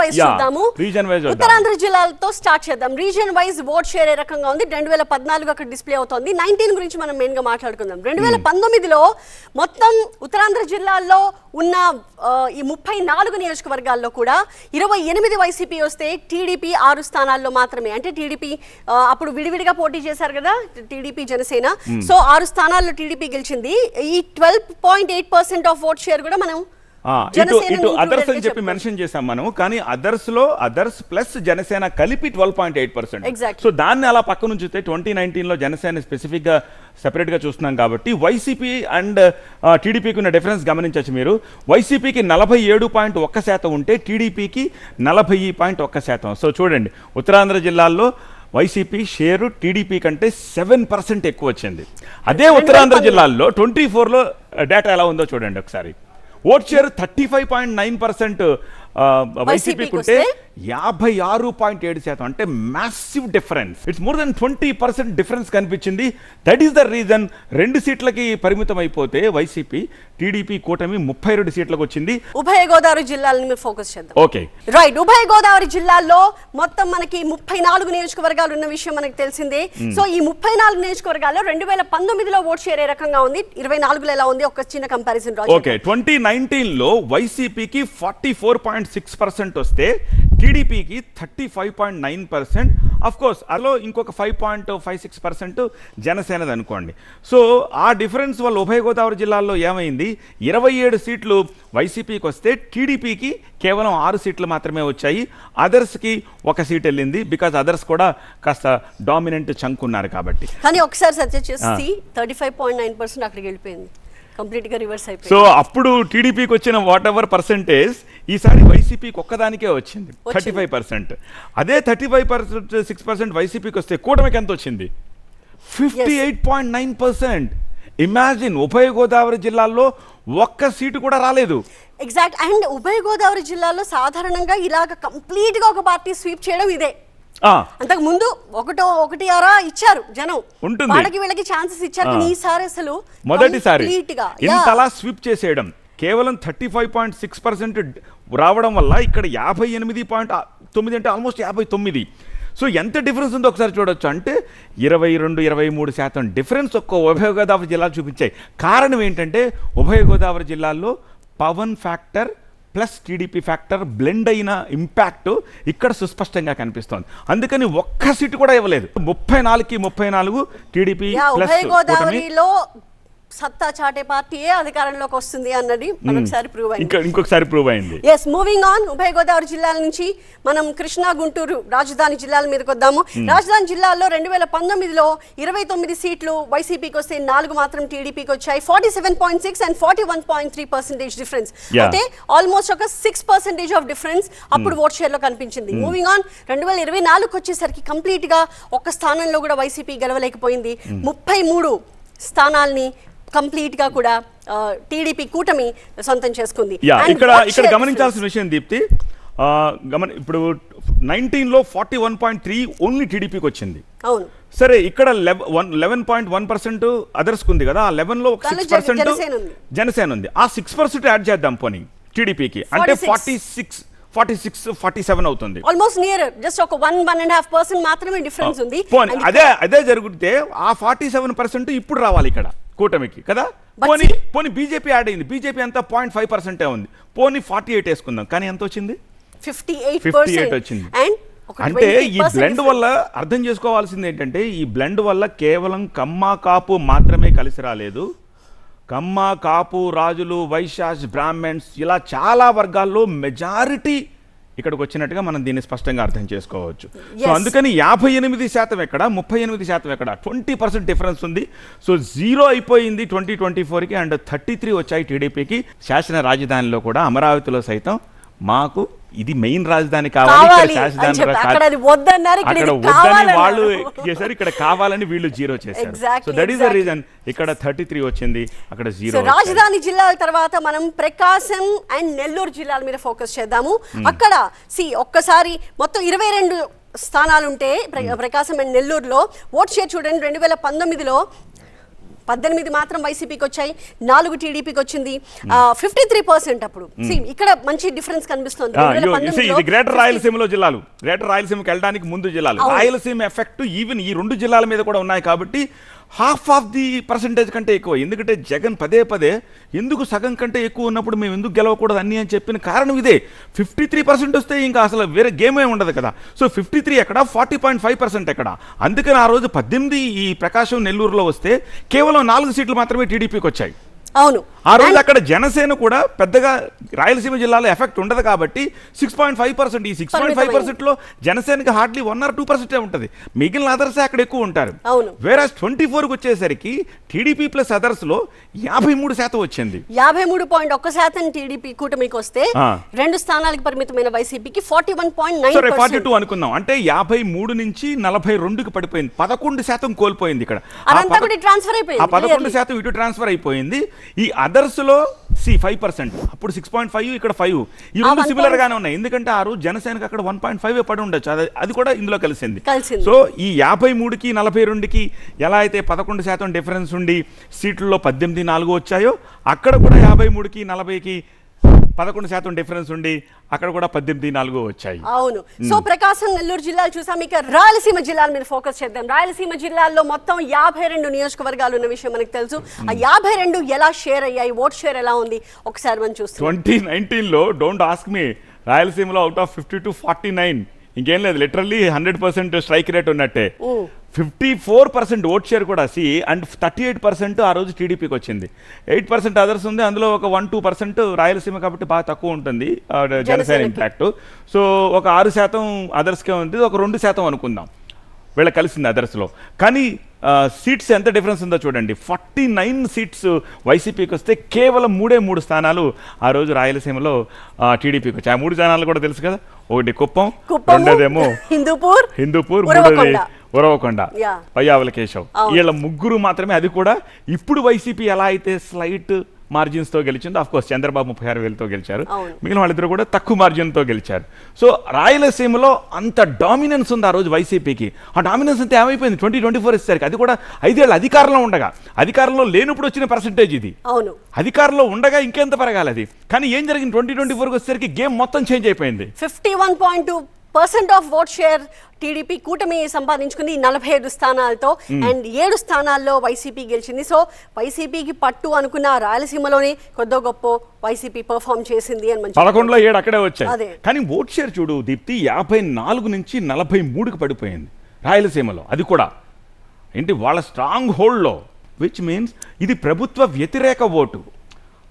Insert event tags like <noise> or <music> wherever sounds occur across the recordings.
Wise చూద్దాము. ఉత్తరాంధ్ర జిల్లాలతో start చేద్దాం. రీజియన్ వైజ్ ఓట్ షేర్ ఏ రకంగా ఉంది. రెండు వేల పద్నాలుగు అక్కడ డిస్ప్లే అవుతోంది. నైన్టీన్ గురించి మనం మెయిన్గా మాట్లాడుకుందాం. రెండు వేల పంతొమ్మిదిలో మొత్తం ఉత్తరాంధ్ర జిల్లాల్లో ఉన్న ఈ ముప్పై నాలుగు నియోజకవర్గాల్లో కూడా ఇరవై ఎనిమిది వైసీపీ వస్తే టీడీపీ ఆరు స్థానాల్లో మాత్రమే. అంటే టీడీపీ అప్పుడు విడివిడిగా పోటీ చేశారు కదా టీడీపీ జనసేన. సో ఆరు స్థానాల్లో టీడీపీ గెలిచింది. ఈ twelve point eight percent of vote share కూడా మనం ఇటు ఇటు అదర్స్ అని చెప్పి. మెన్షన్ చేసాం మనం కానీ అదర్స్లో అదర్స్ ప్లస్ జనసేన కలిపి twelve point eight percent. So దాన్ని అలా పక్కన ఉంచితే ట్వంటీ నైన్టీన్లో జనసేన స్పెసిఫిక్గా సెపరేట్గా చూస్తున్నాం కాబట్టి వైసీపీ అండ్ టీడీపీకి ఉన్న డిఫరెన్స్ గమనించవచ్చు మీరు. వైసీపీకి నలభై ఏడు పాయింట్ ఒక్క శాతం ఉంటే టీడీపీకి నలభై పాయింట్ ఒక్క శాతం. సో చూడండి ఉత్తరాంధ్ర జిల్లాల్లో వైసీపీ షేరు టీడీపీ కంటే సెవెన్ పర్సెంట్ ఎక్కువ వచ్చింది. అదే ఉత్తరాంధ్ర జిల్లాల్లో ట్వంటీ ఫోర్లో డేటా ఎలా ఉందో చూడండి ఒకసారి. Vote share thirty five point nine percent వైసీపీకి ఉంటే? యాభై ఆరు పాయింట్ ఏడు శాతం. అంటే massive difference it's more than twenty percent difference కనిపించింది. దట్ ఈస్ ద రీజన్ రెండు సీట్లకి పరిమితం అయిపోతే వైసీపీ టీడీపీ కూటమి ముప్పై రెండు సీట్లకు వచ్చింది ఉభయ గోదావరి జిల్లాలని మీరు ఫోకస్ చేద్దాం. ఓకే రైట్ ఉభయ గోదావరి జిల్లాల్లో మొత్తం మనకి ముప్పై నాలుగు నియోజకవర్గాలు ఉన్న విషయం మనకు తెలిసిందే. సో ఈ ముప్పై నాలుగు నియోజకవర్గాల్లో రెండు వేల పంతొమ్మిదిలో ఓట్ షేర్ ఏ రకంగా ఉంది. ఇరవై నాలుగులో ఎలా ఉంది? ఒక చిన్న కంపారిజన్ రాజు ఓకే ట్వంటీ నైన్టీన్లో వైసీపీకి forty four point six percent వస్తే టీడీపీకి thirty five point nine percent of course అలో ఇంకొక five point five six percent జనసేనది అనుకోండి. సో ఆ డిఫరెన్స్ వల్ల ఉభయ గోదావరి జిల్లాల్లో ఏమైంది? ఇరవై ఏడు సీట్లు వైసీపీకి వస్తే టీడీపీకి కేవలం ఆరు సీట్లు మాత్రమే వచ్చాయి. అదర్స్కి ఒక సీట్ వెళ్ళింది బికాజ్ అదర్స్ కూడా కాస్త డామినెంట్ చంక్ ఉన్నారు కాబట్టి. కానీ ఒకసారి సర్చ్ చేసి thirty five point nine percent అక్కడికి వెళ్ళిపోయింది. కంప్లీట్గా రివర్స్ సో అయిపోయింది అప్పుడు టీడీపీకి వచ్చిన వాట్ ఎవర్ పర్సెంటేజ్ ఈసారి వైసీపీకి ఒక్కదానికే వచ్చింది. థర్టీ ఫైవ్ పర్సెంట్ అదే thirty five percent six percent వైసీపీకి వస్తే కూటమికి ఎంత వచ్చింది? Fifty eight point nine percent imagine ఉభయ గోదావరి జిల్లాల్లో ఒక్క సీటు కూడా రాలేదు. ఎగ్జాక్ట్ అండ్ ఉభయ గోదావరి జిల్లాలో సాధారణంగా ఇలాగ కంప్లీట్గా ఒక పార్టీ స్వీప్ చేయడం ఇదే. అంతకు ముందు ఒకటో ఒకటి అరా ఇచ్చారు జనం. ఉంటుంది. వాళ్ళకి వీళ్ళకి ఛాన్సెస్ ఇచ్చారు. కానీ. ఈసారి అసలు మొదటిసారి ఇంతలా స్విప్ చేసేయడం కేవలం thirty five point six percent రావడం వల్ల ఇక్కడ యాభై ఎనిమిది పాయింట్ తొమ్మిది అంటే ఆల్మోస్ట్ యాభై తొమ్మిది. సో ఎంత డిఫరెన్స్ ఉందో ఒకసారి చూడొచ్చు. అంటే ఇరవై రెండు ఇరవై మూడు శాతం డిఫరెన్స్ ఒక్క ఉభయ గోదావరి జిల్లాలు చూపించాయి. కారణం ఏంటంటే ఉభయ గోదావరి జిల్లాల్లో Pawan factor plus TDP factor blend అయిన ఇంపాక్ట్ ఇక్కడ సుస్పష్టంగా కనిపిస్తోంది. అందుకని ఒక్క సీటు కూడా ఇవ్వలేదు. ముప్పై నాలుగుకి ముప్పై నాలుగు టీడీపీ ప్లస్ సత్తా చాటే పార్టీయే అధికారంలోకి వస్తుంది అన్నది ప్రూవ్ అయింది. ఇంకా ఇంకొకసారి ప్రూవ్ అయింది. ఎస్ మూవింగ్ ఆన్ ఉభయ గోదావరి జిల్లాల నుంచి మనం కృష్ణా గుంటూరు రాజధాని జిల్లాల మీదకి వద్దాము. రాజధాని జిల్లాలో రెండు వేల పంతొమ్మిదిలో ఇరవై తొమ్మిది సీట్లు వైసీపీకి వస్తే నాలుగు మాత్రం టీడీపీకి వచ్చాయి. Forty seven point six and forty one point three percentage difference. అంటే ఆల్మోస్ట్ ఒక సిక్స్ పర్సెంటేజ్ ఆఫ్ డిఫరెన్స్ అప్పుడు ఓట్ షేర్లో కనిపించింది. మూవింగ్ ఆన్ రెండు వేల ఇరవై నాలుగుకి వచ్చేసరికి కంప్లీట్గా ఒక్క స్థానంలో కూడా వైసీపీ గెలవలేకపోయింది. ముప్పై మూడు స్థానాల్ని కంప్లీట్గా కూడా టీడీపీ కూటమి సొంతం చేసుకుంది. ఇక్కడ ఇక్కడ గమనించాల్సిన విషయం దీప్తి గమని ఇప్పుడు నైన్టీన్లో forty one point three only టీడీపీకి వచ్చింది. అవును. సరే ఇక్కడ one eleven point one percent others ఉంది కదా ఆ లెవెన్లో ఒక సిక్స్ పర్సెంట్ జనసేన ఉంది. ఆ సిక్స్ పర్సెంట్ యాడ్ చేద్దాం పోనీ టీడీపీకి. అంటే 46. Forty six forty six forty seven అవుతుంది. ఆల్మోస్ట్ నియర్ జస్ట్ ఒక one one and half percent మాత్రమే డిఫరెన్స్ ఉంది. అదే అదే జరిగితే ఆ ఫార్టీ సెవెన్ పర్సెంట్ ఇప్పుడు రావాలి ఇక్కడ. కూటమికి కదా? పోనీ పోనీ బీజేపీ యాడ్ అయింది. బీజేపీ అంతా పాయింట్ ఫైవ్ పర్సెంటే ఉంది. పోనీ ఫార్టీ ఎయిట్ వేసుకుందాం. కానీ ఎంత వచ్చింది? ఫిఫ్టీ ఎయిట్ ఫిఫ్టీ ఎయిట్ వచ్చింది. అంటే 20% ఈ బ్లెండ్ వల్ల అర్థం చేసుకోవాల్సింది ఏంటంటే ఈ బ్లెండ్ వల్ల కేవలం కమ్మ కాపు మాత్రమే కలిసి రాలేదు. కమ్మ కాపు రాజులు వైశ్యాస్ బ్రాహ్మణ్స్ ఇలా చాలా వర్గాల్లో మెజారిటీ ఇక్కడికి వచ్చినట్టుగా మనం దీన్ని స్పష్టంగా అర్థం చేసుకోవచ్చు. సో. అందుకని యాభై ఎనిమిది శాతం ఎక్కడ? ముప్పై ఎనిమిది శాతం ఎక్కడ? ట్వంటీ పర్సెంట్ డిఫరెన్స్ ఉంది. సో జీరో అయిపోయింది ట్వంటీ ట్వంటీ ఫోర్కి అండ్ థర్టీ త్రీ వచ్చాయి టీడీపీకి. శాసన రాజధానిలో కూడా అమరావతిలో సైతం మాకు ఇది మెయిన్ రాజధాని కావాలి ఇక్కడ కావాలి అని శాసధాని చెప్పి రా- అక్కడ వద్దని. వాళ్ళు చేశారు ఇక్కడ కావాలని వీళ్ళు జీరో చేశారు. So that is the. Reason ఇక్కడ థర్టీ త్రీ వచ్చింది అక్కడ జీరో రాజధాని జిల్లాల తర్వాత మనం ప్రకాశం అండ్ నెల్లూరు జిల్లాల మీద ఫోకస్ చేద్దాము. అక్కడ సి ఒక్కసారి మొత్తం ఇరవై రెండు స్థానాలు ఉంటే ప్ర- ప్రకాశం అండ్ నెల్లూరులో ఓట్ షేర్ చూడండి రెండు వేల పంతొమ్మిదిలో పద్దెనిమిది మాత్రం వైసీపీకి వచ్చాయి నాలుగు టీడీపీకి వచ్చింది. ఫిఫ్టీ త్రీ పర్సెంట్ అప్పుడు. ఇక్కడ మంచి డిఫరెన్స్ కనిపిస్తుంది. ఇది గ్రేటర్ 50 రాయలసీమలో జిల్లాలు. గ్రేటర్ రాయలసీమకి వెళ్ళడానికి ముందు జిల్లాలు. రాయలసీమ ఎఫెక్ట్ ఈవెన్ ఈ రెండు జిల్లాల మీద కూడా ఉన్నాయి కాబట్టి హాఫ్ ఆఫ్ ది పర్సంటేజ్ కంటే ఎక్కువ. ఎందుకంటే జగన్ పదే పదే ఎందుకు సగం కంటే ఎక్కువ ఉన్నప్పుడు మేము ఎందుకు గెలవకూడదు అన్ని అని చెప్పిన కారణం ఇదే. ఫిఫ్టీ త్రీ పర్సెంట్ వస్తే ఇంకా అసలు వేరే గేమే ఉండదు కదా. సో ఫిఫ్టీ త్రీ ఎక్కడ? ఫార్టీ పాయింట్ ఫైవ్ పర్సెంట్ ఎక్కడ? అందుకని ఆ రోజు పద్దెనిమిది ఈ ప్రకాశం నెల్లూరులో వస్తే కేవలం నాలుగు సీట్లు మాత్రమే టీడీపీకి వచ్చాయి. అవును. ఆ రోజు అక్కడ జనసేన కూడా పెద్దగా రాయలసీమ జిల్లాలో ఎఫెక్ట్ ఉండదు కాబట్టి సిక్స్ పాయింట్ ఫైవ్ పర్సెంట్ ఈ సిక్స్ పాయింట్ ఫైవ్ పర్సెంట్లో జనసేనకి hardly one or two percent ఉంటుంది. మిగిలిన అదర్స్ అక్కడ ఎక్కువ ఉంటారు. అవును. వేరే ట్వంటీ ఫోర్కి వచ్చేసరికి టీడీపీ ప్లస్ అదర్స్లో యాభై మూడు శాతం వచ్చింది. యాభై మూడు పాయింట్ ఒక్క శాతం టీడీపీ కూటమికి వస్తే. రెండు స్థానాలకు పరిమితమైన వైసీపీకి ఫార్టీ వన్ పాయింట్ సరే ఫార్టీ నైన్ టూ అనుకుందాం. అంటే యాభై మూడు నుంచి నలభై రెండుకి పడిపోయింది. పదకొండు శాతం కోల్పోయింది ఇక్కడ. ట్రాన్స్ఫర్ అయిపోయింది. పదకొండు. శాతం ఇటు ట్రాన్స్ఫర్ అయిపోయింది. ఈ అదర్స్లో సి ఫైవ్ పర్సెంట్ అప్పుడు సిక్స్ పాయింట్ ఫైవ్ ఇక్కడ ఫైవ్ ఈ రెండు 1.5 సిమిలర్ గానే ఉన్నాయి. ఎందుకంటే ఆ రోజు జనసేనకి అక్కడ వన్ పాయింట్ ఫైవ్ పడి ఉండొచ్చు. అది అది కూడా ఇందులో కలిసింది. సో ఈ యాభై మూడుకి నలభై రెండుకి ఎలా అయితే పదకొండు శాతం డిఫరెన్స్ ఉండి సీట్లలో పద్దెనిమిది నాలుగు వచ్చాయో అక్కడ కూడా యాభై మూడుకి నలభైకి పదకొండు శాతం డిఫరెన్స్ ఉండి అక్కడ కూడా పద్దెనిమిది నాలుగు వచ్చాయి. అవును. సో ప్రకాశం నెల్లూరు జిల్లాలు చూసాం. ఇక రాయలసీమ జిల్లాల మీద ఫోకస్ చేద్దాం. రాయలసీమ జిల్లాల్లో మొత్తం యాభై రెండు నియోజకవర్గాలు ఉన్న విషయం మనకు తెలుసు. ఆ యాభై రెండు ఎలా షేర్ అయ్యాయి? ఓట్ షేర్ ఎలా ఉంది? ఒకసారి మనం చూస్తాం ట్వంటీ నైన్టీన్లో డోంట్ ఆస్క్ మీ రాయలసీమలో out of fifty two forty nine ఇంకేం లేదు literally hundred percent strike rate ఉన్నట్టే. Fifty four percent vote share కూడా సి అండ్ థర్టీ ఎయిట్ పర్సెంట్ ఆ రోజు టీడీపీకి వచ్చింది. ఎయిట్ పర్సెంట్ అదర్స్ ఉంది అందులో ఒక వన్ టూ పర్సెంట్ రాయలసీమ కాబట్టి బాగా తక్కువ ఉంటుంది జనసేన. ఇంపాక్ట్ సో ఒక ఆరు శాతం అదర్స్కే ఉంది ఒక రెండు శాతం అనుకుందాం. వీళ్ళ కలిసింది అదర్స్లో కానీ సీట్స్ ఎంత డిఫరెన్స్ ఉందో చూడండి ఫార్టీ నైన్ సీట్స్ వైసీపీకి వస్తే కేవలం మూడే మూడు స్థానాలు ఆ రోజు రాయలసీమలో టీడీపీకి వచ్చాయి ఆ మూడు స్థానాలు కూడా తెలుసు కదా ఒకటి కుప్పం రెండోదేమో <laughs> హిందూపూర్ హిందూపూర్. మూడోది ఉరవకొండ. పయ్యావుల కేశవ్. వీళ్ళ ముగ్గురు మాత్రమే అది కూడా ఇప్పుడు వైసీపీ ఎలా అయితే స్లైట్ మార్జిన్స్తో గెలిచిందో. అఫ్ కోర్స్ చంద్రబాబు ముప్పై ఆరు వేలతో గెలిచారు. మిగిలిన వాళ్ళిద్దరు కూడా తక్కువ మార్జిన్తో గెలిచారు. సో రాయలసీమలో అంత డామినెన్స్ ఉంది ఆ రోజు వైసీపీకి. ఆ డామినెన్స్ అంతా ఏమైపోయింది? ట్వంటీ ట్వంటీ ఫోర్ ఇచ్చేసరికి. అది కూడా ఐదేళ్ళు అధికారంలో ఉండగా. అధికారంలో లేనప్పుడు వచ్చిన పర్సంటేజ్ ఇది. అవును. అధికారంలో ఉండగా ఇంకెంత పెరగాలి అది? కానీ ఏం జరిగింది? ట్వంటీ ట్వంటీ ఫోర్కి వచ్చేసరికి గేమ్ మొత్తం చేంజ్ అయిపోయింది. Fifty one point two percent of vote share TDP కూటమి సంపాదించుకుంది నలభై ఐదు స్థానాలతో. అండ్ ఏడు స్థానాల్లో వైసీపీ గెలిచింది. సో వైసీపీకి పట్టు అనుకున్న రాయలసీమలోనే కొద్దో గొప్ప వైసీపీ పర్ఫామ్ చేసింది అని మంచి పదకొండులో ఏడు అక్కడే వచ్చాయి. కానీ ఓట్ షేర్ చూడు దీప్తి యాభై నాలుగు నుంచి నలభై మూడుకి పడిపోయింది రాయలసీమలో. అది కూడా. ఏంటి? వాళ్ళ స్ట్రాంగ్ హోల్డ్లో విచ్ మీన్స్ ఇది ప్రభుత్వ వ్యతిరేక ఓటు.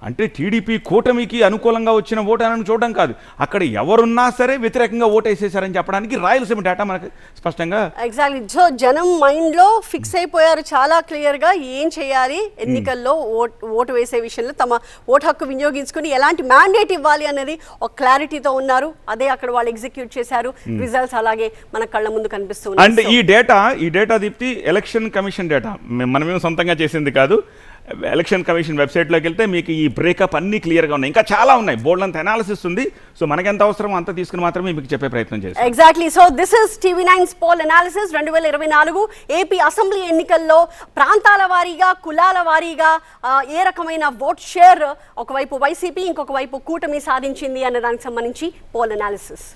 అంటే టీడీపీ కూటమికి అనుకూలంగా వచ్చిన ఓటు అని చూడడం కాదు. అక్కడ ఎవరున్నా సరే వ్యతిరేకంగా ఓటు వేసేసారని చెప్పడానికి రాయలసీమ డేటా మనకు స్పష్టంగా ఎగ్జాక్ట్లీ సో జనం మైండ్లో ఫిక్స్ అయిపోయారు చాలా క్లియర్గా ఏం చేయాలి? ఎన్నికల్లో ఓట్ ఓటు వేసే విషయంలో తమ ఓటు హక్కు వినియోగించుకుని ఎలాంటి మ్యాండేట్ ఇవ్వాలి అనేది ఒక క్లారిటీతో ఉన్నారు. అదే అక్కడ వాళ్ళు ఎగ్జిక్యూట్ చేశారు. రిజల్ట్స్ అలాగే మన కళ్ళ ముందు కనిపిస్తూ అండ్ ఈ డేటా ఈ data Deepthi election commission data మనమేం సొంతంగా చేసింది కాదు. ఎలక్షన్ కమిషన్ వెబ్సైట్లోకి వెళ్తే మీకు ఈ బ్రేకప్ అన్ని క్లియర్గా ఉన్నాయి. ఇంకా చాలా ఉన్నాయి. బోల్డ్ అంత అనాలిసిస్ ఉంది. సో మనకెంత అవసరం అంత తీసుకుని మాత్రమే మీకు చెప్పే ప్రయత్నం చేస్తాం. Exactly so this is TV nine poll analysis రెండు వేల ఇరవై నాలుగు ఏపీ అసెంబ్లీ ఎన్నికల్లో ప్రాంతాల వారీగా కులాల వారీగా ఏ రకమైన ఓట్ షేర్ ఒకవైపు వైసీపీ ఇంకొక వైపు కూటమి సాధించింది అనే దానికి సంబంధించి పోల్ అనాలిసిస్